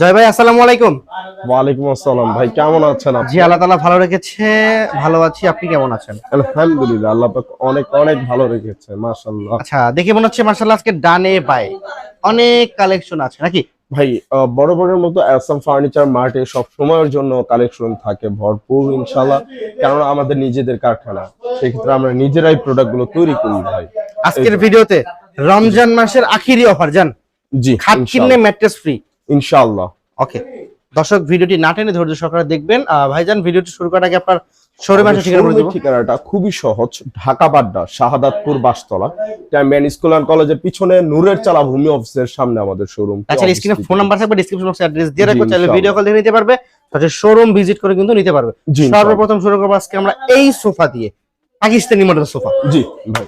জয় ভাই আসসালামু আলাইকুম। ওয়ালাইকুম আসসালাম ভাই কেমন আছেন আপনি? জি আল্লাহ তাআলা ভালো রেখেছে ভালো আছি। আপনি কেমন আছেন? আলহামদুলিল্লাহ আল্লাহ পাক অনেক অনেক ভালো রেখেছে মাশাআল্লাহ। আচ্ছা দেখে মনে হচ্ছে মার্শাল্লাহ আজকে ডানে বাই অনেক কালেকশন আছে নাকি? ভাই বড় বড়ের মতো অ্যাসাম ফার্নিচার মার্টে সব সময়ের জন্য কালেকশন থাকে ভরপুর ইনশাআল্লাহ। কেননা আমাদের নিজেদের কারখানা সেক্ষেত্রে আমরা নিজেরাই প্রোডাক্টগুলো তৈরি করি ভাই। আজকের ভিডিওতে রমজান মাসের আখেরি অফার জান? জি খাট কিনলে ম্যাট্রেস ফ্রি ইনশাআল্লাহ। ওকে। দর্শক ভিডিওটি না টেনে ধৈর্য সহকারে দেখবেন। ভাইজান ভিডিওটি শুরু করার আগে আপনার শোরুম ঠিকানা বলে ঠিকানাটা খুবই সহজ। Dhaka Badda Shahadatpur Bashtola. Man school and কলেজের পিছনে নূরের চালা ভূমি অফিসের সামনে আমাদের শোরুম তাছাড়া স্ক্রিনে ফোন নাম্বার থাকবে ডিসক্রিপশন বক্সে অ্যাড্রেস দিয়ে রাখব জি, চাইলে ভিডিও কল দেখে নিতে পারবে তাছাড়া শোরুম ভিজিট করে কিন্তু নিতে পারবে। সর্বপ্রথম শুরু করব আজকে আমরা এই সোফা দিয়ে পাকিস্তানি মডেল সোফা। জি ভাই।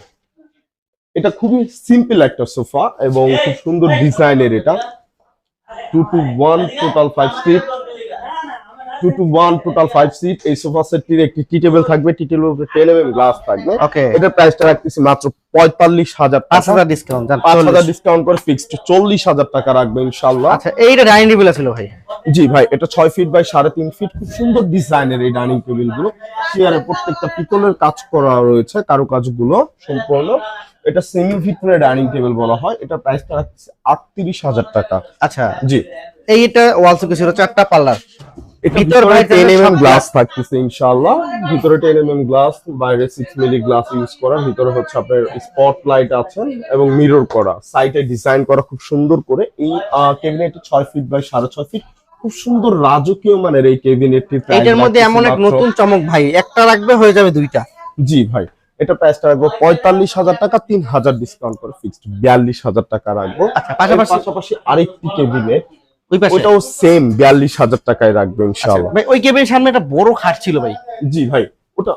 এটা খুবই সিম্পল একটা সোফা এবং খুব সুন্দর ডিজাইনের এটা। Two two one total five seat two two one total five seat এই সোফা সেটটির একটি টি টেবিল থাকবে। Tea table ten M glass থাকবে। এটার প্রাইসটা রাখতেছি মাত্র পঁয়তাল্লিশ হাজার পাঁচ হাজার ডিসকাউন্ট পাঁচ হাজার ডিসকাউন্ট করে ফিক্সড চল্লিশ হাজার টাকা রাখবে ইনশাল্লাহ আচ্ছা এইটা ডাইনিং টেবিল ছিল ভাই? জি ভাই এটা ছয় ফিট বাই সাড়ে তিন ফিট খুব সুন্দর ডিজাইনের এই ডাইনিং টেবিলগুলো। চেয়ারে প্রত্যেকটা পিতলের কাজ করা রয়েছে কারও কাজগুলো সম্পূর্ণ। এটা সেমি ভিতরে ডাইনিং টেবিল বলা হয়। এটা প্রাইসটা রাখছে আটত্রিশ হাজার টাকা। আচ্ছা। জি। এইটা ওয়াল সুকে ছিল চারটা পাল্লার। ভিতরে বাইরে টেন এম গ্লাস থাকতেছে ইনশাআল্লাহ। ভিতরে টেন এম গ্লাস বাইরে সিক্স মিলি গ্লাস ইউজ করা। ভিতরে হচ্ছে আপনার স্পট লাইট আছে এবং মিরর করা। সাইডে ডিজাইন করা খুব সুন্দর করে। এই কেবিনেটটি ছয় ফিট বাই সাড়ে ছয় ফিট খুব সুন্দর রাজকীয় মানের এই কেবিনেটটি এইটার মধ্যে এমন এক নতুন চমক ভাই। একটা রাখবে হয়ে যাবে দুইটা। জি ভাই। এটা প্রাইসটা রাখব পঁয়তাল্লিশ হাজার টাকা তিন হাজার ডিসকাউন্ট করে ফিক্সড বিয়াল্লিশ হাজার টাকা রাখব। আচ্ছা পাশাপাশি আরেকটি ওইটাও সেম বিয়াল্লিশ হাজার টাকায় রাখব ভাই ওই কেবিনের সামনে একটা বড় খাট ছিল ভাই। জি ভাই ওটা।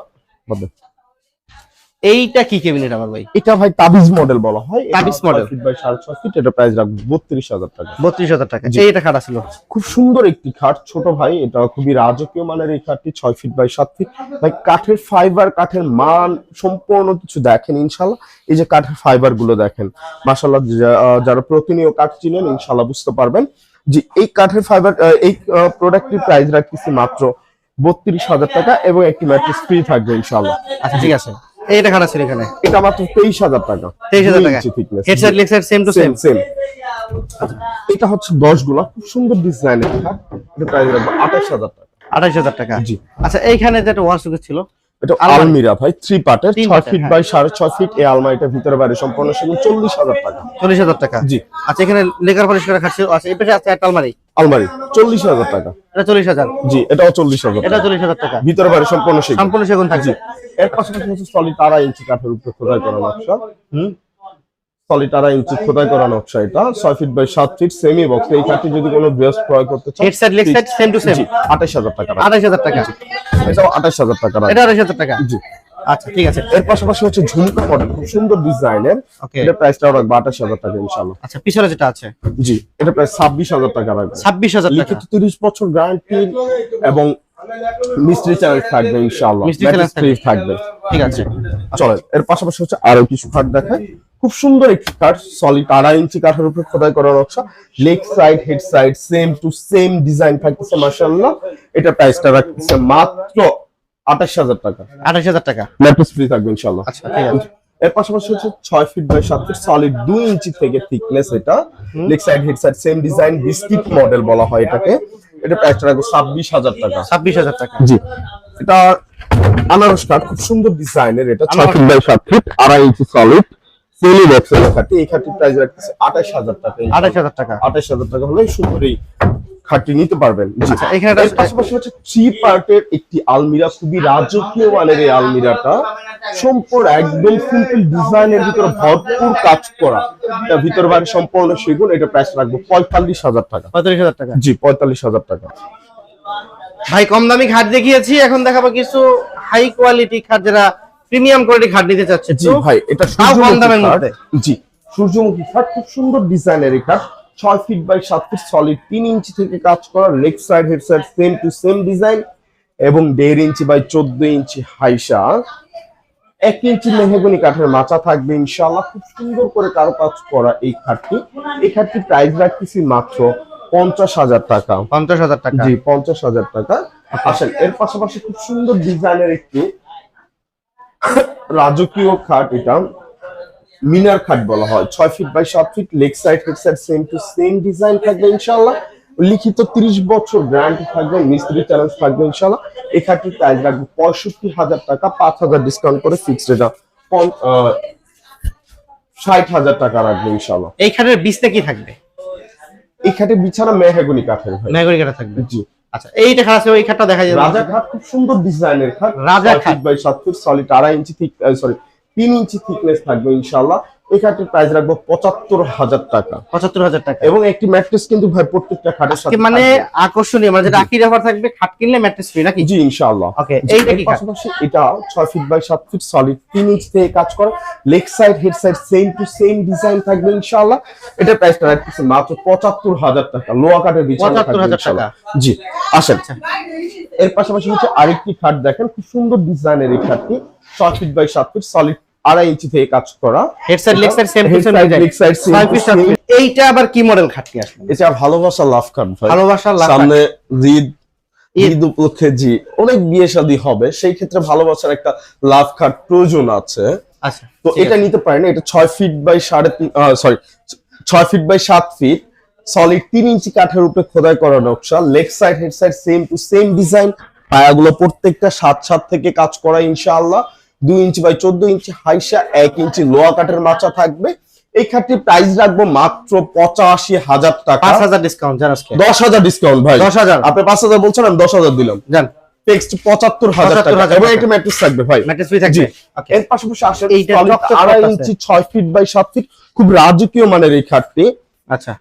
এইটা কি কেবিনেট আমার ভাই? এটা ভাই তাবিজ মডেল বলা হয়। তাবিজ মডেল ফিট বাই সাড়ে ছয় ফিট এটা প্রাইস রাখব বত্রিশ হাজার টাকা। বত্রিশ হাজার টাকা। জি। এইটা খাট ছিল খুব সুন্দর একটি খাট ছোট ভাই এটা খুবই রাজকীয় মানের এই খাটটি ছয় ফিট বাই সাত ফিট ভাই কাঠের ফাইবার কাঠের মান সম্পূর্ণ কিছু দেখেন ইনশাল্লাহ এই যে কাঠের ফাইবারগুলো দেখেন। মাসাল্লাহ যারা প্রতিনিয়ত কাঠ চিনেন ইনশাল্লাহ বুঝতে পারবেন যে এই কাঠের ফাইবার এই প্রোডাক্টটির প্রাইস রাখতেছি মাত্র বত্রিশ হাজার টাকা এবং একটি ম্যাট্রেস ফ্রি থাকবে ইনশাল্লাহ আচ্ছা ঠিক আছে। এইটা খাটা ছিল এখানে। এটা মাত্র তেইশ হাজার টাকা। 23,000 টাকা। Headset Lexar same to same same এটা হচ্ছে 10 গুলো খুব সুন্দর ডিজাইনের খাট। এটা প্রাইস রাখব আঠাশ হাজার টাকা। আঠাশ হাজার টাকা। জি। আচ্ছা এইখানে যে একটা ওয়াল ছিল এটা আলমারি। আলমিরা ভাই থ্রি পার্টের তিন ছয় ফিট। বাই সাড়ে ছয় ফিট এই আলমারিটা ভিতরে বাইরে সম্পূর্ণ সেগুলো চল্লিশ হাজার টাকা। চল্লিশ হাজার টাকা? জি। আচ্ছা এখানে আচ্ছা এই পাশে আছে একটা আলমারি? আলমারি চল্লিশ হাজার টাকা। এটা চল্লিশ হাজার? জি এটাও চল্লিশ হাজার এটা চল্লিশ হাজার টাকা। ভিতরে বাইরে সম্পূর্ণ সেগুলো সম্পূর্ণ সেগুন থাকছে। এর পাশাপাশি হচ্ছে সলিড আড়াই ইঞ্চি কাঠের উপরে খোদাই করা নকশা। হুম? সলিড আড়াই ইঞ্চি খোদাই করা নকশা এটা। ছয় ফিট বাই সাত ফিট সেমি বক্স এই কাঠটি যদি কোনো ড্রেস ক্রয় করতে চান headset leg set same to same আঠাশ হাজার টাকা আঠাশ হাজার টাকা। এটাও আঠাশ হাজার টাকা রাখব। এটা আঠাশ হাজার টাকা? জি। আচ্ছা ঠিক আছে। এর পাশাপাশি হচ্ছে ঝুমকা মডেল খুব সুন্দর ডিজাইনের। এটা প্রাইসটাও রাখব আঠাশ হাজার টাকা ইনশাল্লাহ আচ্ছা পিছনে যেটা আছে? জি এটা প্রায় ছাব্বিশ হাজার টাকা রাখবে ছাব্বিশ হাজার লিখিত তিরিশ বছর গ্যারান্টি এবং মিস্ত্রি থাকবে মিস্ত্রি থাকবে। ঠিক আছে। চলেন এর পাশাপাশি হচ্ছে আরও কিছু কাঠ দেখায় খুব সুন্দর একটি কাঠ সলিড আড়াই ইঞ্চি কাঠের উপরে খোদাই করা নকশা। Leg side head side same to same design থাকতেছে মাশাআল্লাহ। এটা প্রাইসটা রাখতেছে মাত্র আঠাশ হাজার টাকা। আঠাশ হাজার টাকা। ম্যাট্রেস ফ্রি থাকবে ইনশাআল্লাহ। আচ্ছা ঠিক আছে। এর পাশাপাশি হচ্ছে ছয় ফিট বাই সাত ফিট সলিড দুই ইঞ্চি থেকে থিকনেস এটা। Leg side head side same design biscuit model বলা হয় এটাকে। এটা প্রাইসটা রাখব ছাব্বিশ হাজার টাকা। ছাব্বিশ হাজার টাকা। জি। এটা আনারস কাঠ খুব সুন্দর ডিজাইনের এটা ছয় ফিট বাই সাত ফিট আড়াই ইঞ্চি সলিড সেলি বক্সের খাটি। এই খাটির প্রাইস রাখতেছে আঠাশ হাজার টাকা। আঠাশ হাজার টাকা। আঠাশ হাজার টাকা হলে সুন্দর এই খাটটি নিতে পারবেন। আচ্ছা, এখানে পাশাপাশি হচ্ছে থ্রি পার্টের একটি আলমিরা। খুবই রাজকীয় মানের এই আলমিরাটা। সম্পূর্ণ একদম সিম্পল ডিজাইনের ভিতরে ভরপুর কাজ করা। এটা ভিতর বাইরে সম্পূর্ণ সেগুন এটা প্রাইস রাখব পঁয়তাল্লিশ হাজার টাকা। পঁয়তাল্লিশ হাজার টাকা। জি পঁয়তাল্লিশ হাজার টাকা। ভাই কম দামি খাট দেখিয়েছি। এখন দেখাবো কিছু হাই কোয়ালিটি খাট যারা প্রিমিয়াম কোয়ালিটি খাট নিতে চাচ্ছে জি ভাই এটা কম দামের মধ্যে। জি সূর্যমুখী কাঠ খুব সুন্দর ডিজাইনের এই কাঠ ছয় ফিট বাই সাত ফিট সলিড তিন ইঞ্চি থেকে কাজ করা leg side head side same to same design এবং দেড় ইঞ্চি বাই চোদ্দ ইঞ্চি হাইসা এক ইঞ্চি মেহগনি কাঠের মাচা থাকবে ইনশাআল্লাহ। খুব সুন্দর করে কারও কাজ করা এই খাটটি। এই খাটটি প্রাইস রাখতেছি মাত্র পঞ্চাশ হাজার টাকা। পঞ্চাশ হাজার টাকা। জি পঞ্চাশ হাজার টাকা। আসেন এর পাশাপাশি খুব সুন্দর ডিজাইনের একটি রাজকীয় খাট এটা। মিনার খাট বলা হয়। ছয় ফিট বাই সাত feet leg side head side same to same design থাকবে ইনশাল্লাহ লিখিত তিরিশ বছর গ্যারান্টি থাকবে মিস্ত্রি চ্যালেঞ্জ থাকবে ইনশাল্লাহ এই খাটটির প্রাইস রাখবে পঁয়ষট্টি হাজার টাকা পাঁচ হাজার ডিসকাউন্ট করে পন- আহ, ষাট হাজার টাকা রাখবে ইনশাল্লাহ এই খাটের বীজটা কি থাকবে? এই খাটে বিছানা মেহাগুনি কাঠের মেহগনি কাঠা থাকবে। জি। আচ্ছা এইটা খাট আছে ওই খাটটা দেখা যায়। রাজা খাট খুব সুন্দর ডিজাইনের খাট। রাজা খাট। বাই সাত ফিট সলিড আড়াই ইঞ্চি থিক সরি তিন ইঞ্চি থিকনেস থাকবে ইনশাল্লাহ এই খাটের প্রাইস রাখব পঁচাত্তর হাজার টাকা। পঁচাত্তর হাজার টাকা। এবং একটি ম্যাট্রেস কিন্তু ভাই প্রত্যেকটা খাটের সাথে মানে আকর্ষণীয় মানে যেটা আকির অফার থাকবে খাট কিনলে ম্যাট্রেস ফ্রি নাকি? জি ইনশাআল্লাহ। ওকে এইটা কি পাশাপাশি এটা ফিট বাই সাত ফিট সলিড তিন ইঞ্চ থেকে কাজ করে leg side head side same to same design থাকবে ইনশাআল্লাহ। এটার প্রাইসটা রাখতেছে মাত্র পঁচাত্তর হাজার টাকা লোয়া কাঠের বিছানা ৭৫,০০০ থাকবে টাকা। জি আসেন। এর পাশাপাশি হচ্ছে আরেকটি খাট দেখেন খুব সুন্দর ডিজাইনের এই খাটটি ছয় ফিট বাই সাত ফিট সলিড আড়াই ইঞ্চি থেকে কাজ করা। Head side leg side same to same side, leg side, same to same। এইটা আবার কি মডেল আসলে এটা ভালোবাসা লাভ ভাই। ভালোবাসার লাভ সামনে ঈদ উপলক্ষে জি অনেক বিয়ে শাদী হবে। সেই ক্ষেত্রে ভালোবাসার একটা লাভ খাট প্রয়োজন আছে। আচ্ছা তো এটা নিতে পারেন। এটা ছয় ফিট বাই সাড়ে তিন সরি ছয় ফিট বাই সাত ফিট সলিড তিন ইঞ্চি কাঠের উপরে খোদাই করা নকশা। Leg side head side same to same design পায়াগুলো প্রত্যেকটা সাত সাত থেকে কাজ করা ইনশাআল্লাহ। দুই ইঞ্চি বাই চোদ্দ ইঞ্চি হাইসা এক ইঞ্চি লোয়া কাঠের মাচা থাকবে। এই খাটটির প্রাইস রাখব মাত্র পঁচাশি হাজার টাকা। পাঁচ হাজার ডিসকাউন্ট জান দশ হাজার ডিসকাউন্ট ভাই। দশ হাজার। আপনি পাঁচ হাজার বলছেন আমি দশ হাজার দিলাম। জান। টেক্সট পঁচাত্তর হাজার টাকা। এবং। একটা ম্যাট্রিক্স থাকবে ভাই। ম্যাট্রেস ফ্রি থাকবে। এর পাশাপাশি রক্ত আড়াই ইঞ্চি ছয় ফিট বাই সাত ফিট খুব রাজকীয় মানের এই খাটটি। আচ্ছা।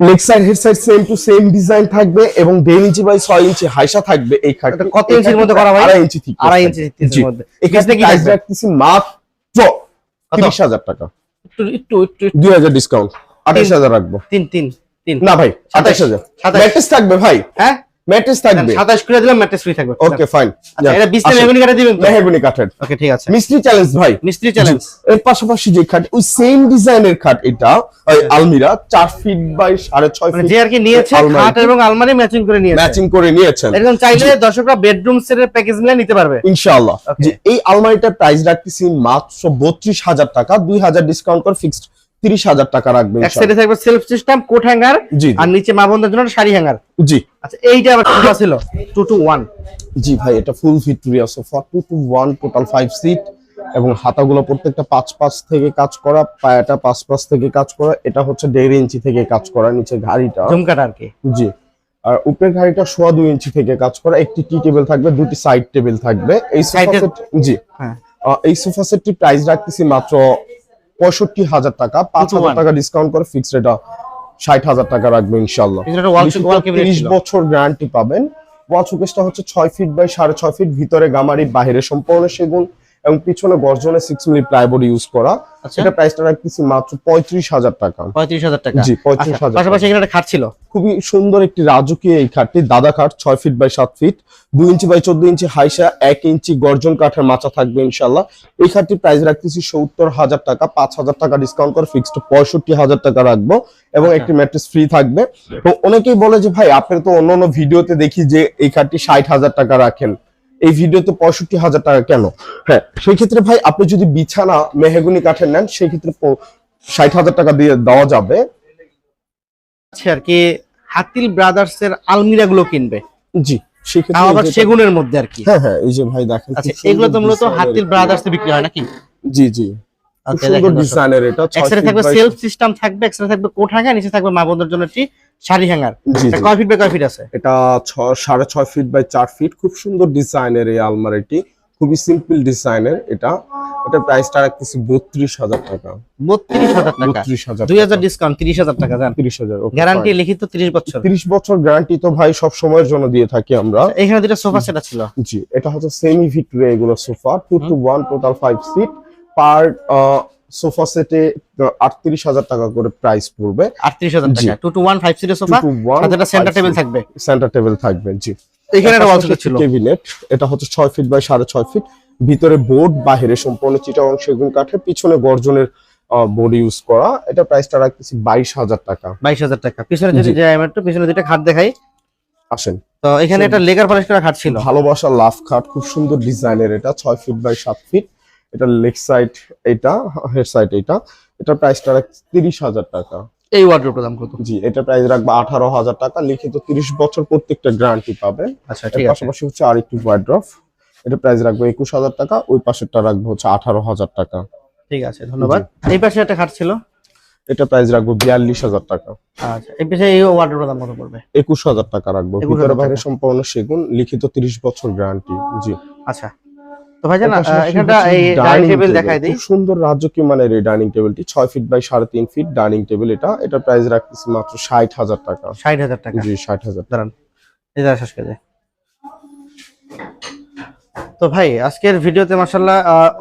Leg side head side same to same design থাকবে এবং দেড় ইঞ্চি বাই ছয় ইঞ্চি হাইসা থাকবে এই খাটটি। কত ইঞ্চির মধ্যে করা ভাই? আড়াই ইঞ্চি ঠিক আড়াই ইঞ্চি thickness মধ্যে। এখানে প্রাইস রাখতেছি মাত্র তিরিশ হাজার টাকা। একটু একটু একটু একটু- দুই হাজার ডিসকাউন্ট আঠাশ হাজার রাখব। তিন তিন তিন। না ভাই আঠাশ হাজার। সাতাশ। ম্যাট্রেস থাকবে ভাই। হ্যাঁ? ম্যাট্রেস থাকবে। সাতাশ করে দিলাম ম্যাট্রেস ফ্রি থাকবে। ওকে ফাইন আচ্ছা এটা বিশটা মেহগনি কাঠে দিবেন তো? মেহগুনি কাঠের। ওকে ঠিক আছে। মিস্ত্রি চ্যালেঞ্জ ভাই। মিস্ত্রি চ্যালেঞ্জ এর পাশাপাশি যে খাট ওই সেম ডিজাইনের খাট এটা ওই আলমিরা চার ফিট বাই সাড়ে ছয় মানে ফিট যে আর কি নিয়েছে। খাট এবং আলমারি ম্যাচিং করে নিয়েছে। ম্যাচিং করে নিয়েছেন। এরকম চাইলে দর্শকরা বেডরুম সেটের প্যাকেজ মিলে নিতে পারবে। ইনশাআল্লাহ। এই আলমারিটার প্রাইস রাখতেছি মাত্র বত্রিশ হাজার টাকা দুই হাজার ডিসকাউন্ট করে ফিক্সড তিরিশ হাজার টাকা রাখবে এক সাইডে থাকবে সেলফ সিস্টেম কোট হ্যাঙ্গার জি আর নিচে মা বোনদের জন্য শাড়ি হ্যাঙ্গার জি। আচ্ছা এইটা আবার কি ছিল? টু টু ওয়ান জি ভাই এটা full Victoria sofa two two one total five seat এবং হাতাগুলো প্রত্যেকটা পাঁচ পাঁচ থেকে কাজ করা পায়াটা পাঁচ পাঁচ থেকে কাজ করা এটা হচ্ছে দেড় ইঞ্চি থেকে কাজ করা নিচে ঘাড়িটা। ঝুমকাটা আর কি। জি আর উপরের ঘাড়িটা সোয়া দুই ইঞ্চি থেকে কাজ করা একটি টি টেবিল থাকবে দুটি সাইড টেবিল থাকবে। এই সোফা সেট জি। হ্যাঁ। এই সোফা সেটটি প্রাইস রাখতেছি মাত্র পঁয়ষট্টি হাজার টাকা পাঁচ হাজার টাকা ডিসকাউন্ট করে ফিক্সড এটা ষাট হাজার টাকা রাখবে ইনশাল্লাহ তিরিশ বছর গ্যারান্টি পাবেন। ওয়াল শোকেসটা হচ্ছে ছয় ফিট বাই সাড়ে ছয় ফিট ভিতরে গামারি বাইরে সম্পূর্ণ সেগুন। এবং পিছনে গর্জনে সিক্স মিলি প্লাইবোর্ড ইউজ করা। আচ্ছা। এটা প্রাইসটা রাখতেছি মাত্র পঁয়ত্রিশ হাজার টাকা। পঁয়ত্রিশ হাজার টাকা। জি, 35,000 আচ্ছা, পাশাপাশি এখানে খাট ছিল। খুবই সুন্দর একটি রাজকীয় এই খাটটি দাদা খাট ছয় ফিট বাই সাত ফিট দুই ইঞ্চি বাই চোদ্দ ইঞ্চি হাইসা এক ইঞ্চি গর্জন কাঠের মাচা থাকবে ইনশাল্লাহ এই খাটটির প্রাইস রাখতেছি সত্তর হাজার টাকা পাঁচ হাজার টাকা ডিসকাউন্ট করে ফিক্সড পঁয়ষট্টি হাজার টাকা রাখব এবং আচ্ছা। একটি ম্যাট্রেস ফ্রি থাকবে। তো অনেকেই বলে যে ভাই আপনি তো অন্য অন্য ভিডিওতে দেখি যে এই খাটটি ষাট হাজার টাকা রাখেন। এই ভিডিওতে পঁয়ষট্টি হাজার টাকা কেন? হ্যাঁ সেই ক্ষেত্রে ভাই আপনি যদি বিছানা মেহেগুনি কাঠের নেন সেই ক্ষেত্রে ষাট হাজার টাকা দিয়ে দেওয়া যাবে। আর কি হাতিল ব্রাদার্স এর আলমিরা গুলো কিনবে। জি আবার সেগুনের মধ্যে আর কি। হ্যাঁ হ্যাঁ এই যে ভাই দেখেন আচ্ছা এগুলো তো মূলত হাতিল ব্রাদার্স বিক্রি হয় নাকি? জি জি। খুব Okay, সুন্দর ডিজাইনের এটা এক্সরে থাকবে by- সেলফ সিস্টেম থাকবে এক্সরে থাকবে কোট নিচে থাকবে মা বোনদের জন্য একটি শাড়ি হ্যাঙ্গার এটা কয় ফিট বাই কয় ফিট আছে? এটা সাড়ে ছয় ফিট বাই চার ফিট খুব সুন্দর ডিজাইনের এই আলমারিটি। খুবই সিম্পল ডিজাইনের এটা। এটা প্রাইসটা রাখতেছি বত্রিশ হাজার টাকা। বত্রিশ হাজার টাকা। বত্রিশ হাজার দুই হাজার ডিসকাউন্ট তিরিশ হাজার টাকা জান? তিরিশ হাজার গ্যারান্টি লিখিত তিরিশ বছর। তিরিশ বছর গ্যারান্টি তো ভাই সব সময়ের জন্য দিয়ে থাকি আমরা। এখানে দুটো সোফা সেট ছিল জি এটা হচ্ছে সেমি ভিক্টোরিয়া এগুলো sofa. Two two one total five seat per sofa সেটে আটত্রিশ হাজার টাকা করে প্রাইস পড়বে। আটত্রিশ হাজার। টাকা। টু টু ওয়ান ফাইভ সিটের সোফা সাথে সেন্টার টেবিল থাকবে। সেন্টার টেবিল থাকবে জি। এখানে একটা ছিল। কেবিনেট এটা হচ্ছে ছয় ফিট বাই সাড়ে ছয় ফিট ভিতরে বোর্ড বাহিরে সম্পূর্ণ চিটাগং সেগুন কাঠের পিছনে গর্জনের বডি ইউজ করা। এটা প্রাইসটা রাখতেছি বাইশ হাজার টাকা। বাইশ হাজার টাকা। পিছনে যদি যাই আমি একটু পিছনে দুইটা খাট দেখাই। আসেন। তো এখানে একটা লেগার পলিশ করা খাট ছিল। ভালোবাসা লাভ খাট খুব সুন্দর ডিজাইনের এটা ছয় ফিট বাই সাত ফিট এটা লেগ সাইড এটা হেড সাইড এটা। এটা প্রাইসটা তিরিশ হাজার টাকা। এই ওয়ার্ড্রোপ দাম কত? জি এটা প্রাইস রাখব আঠারো হাজার টাকা। লিখিত তিরিশ বছর প্রত্যেকটা গ্যারান্টি পাবেন। আচ্ছা এর ঠিক আছে। পাশাপাশি হচ্ছে আরেকটি ওয়ার্ড্রফ এটা প্রাইস রাখব একুশ হাজার টাকা। ওই পাশেরটা রাখব হচ্ছে আঠারো হাজার টাকা। ঠিক আছে ধন্যবাদ। এই পাশে একটা খাট ছিল? এটা প্রাইস রাখব বিয়াল্লিশ হাজার টাকা। আচ্ছা এই পাশে এই ওয়ার্ড্রোপ দাম কত পড়বে? একুশ হাজার টাকা রাখব। 21,000 ভিতরে বাইরে সম্পূর্ণ সেগুন লিখিত তিরিশ বছর গ্যারান্টি জি। আচ্ছা। তো ভাইজান এর এখানটা এই ডাইনিং টেবিল table, দেখাই দিই। সুন্দর রাজকীয় মানের এই ডাইনিং টেবিলটি ছয় ফিট বাই সাড়ে তিন ফিট ডাইনিং টেবিল এটা। এটা প্রাইস রাখতেছি মাত্র টাকা। জি দাঁড়ান শেষ করে তো ভাই আজকের ভিডিওতে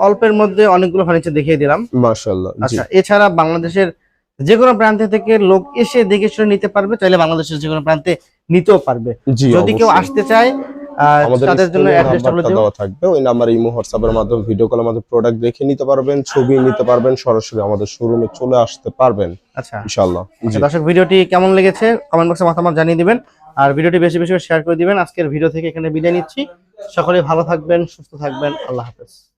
অল্পের মধ্যে অনেকগুলো ফার্নিচার দেখিয়ে দিলাম। মাশাল্লাহ আচ্ছা এছাড়া বাংলাদেশের যে কোনো প্রান্ত থেকে লোক এসে দেখে শুনে নিতে পারবে চাইলে বাংলাদেশের যে কোনো প্রান্তে নিতেও পারবে। যদি কেউ আসতে চায় আমাদের জন্য স্ক্রিনে অ্যাড্রেসটা বলে নাম্বারটা দিও দেওয়া থাকবে। ওই নাম্বার ইমো হোয়াটসঅ্যাপের মাধ্যমে ভিডিও কলের মাধ্যমে প্রোডাক্ট দেখে নিতে পারবেন ছবি নিতে পারবেন সরাসরি আমাদের শোরুমে চলে আসতে পারবেন। আচ্ছা। ইনশাআল্লাহ। জি। দর্শক ভিডিওটি কেমন লেগেছে? কমেন্ট বক্সে মতামত জানিয়ে দিবেন। আর ভিডিওটি বেশি বেশি শেয়ার করে দিবেন। আজকের ভিডিও থেকে এখানে বিদায় নিচ্ছি। সকলে ভালো থাকবেন সুস্থ থাকবেন। আল্লাহ হাফেজ।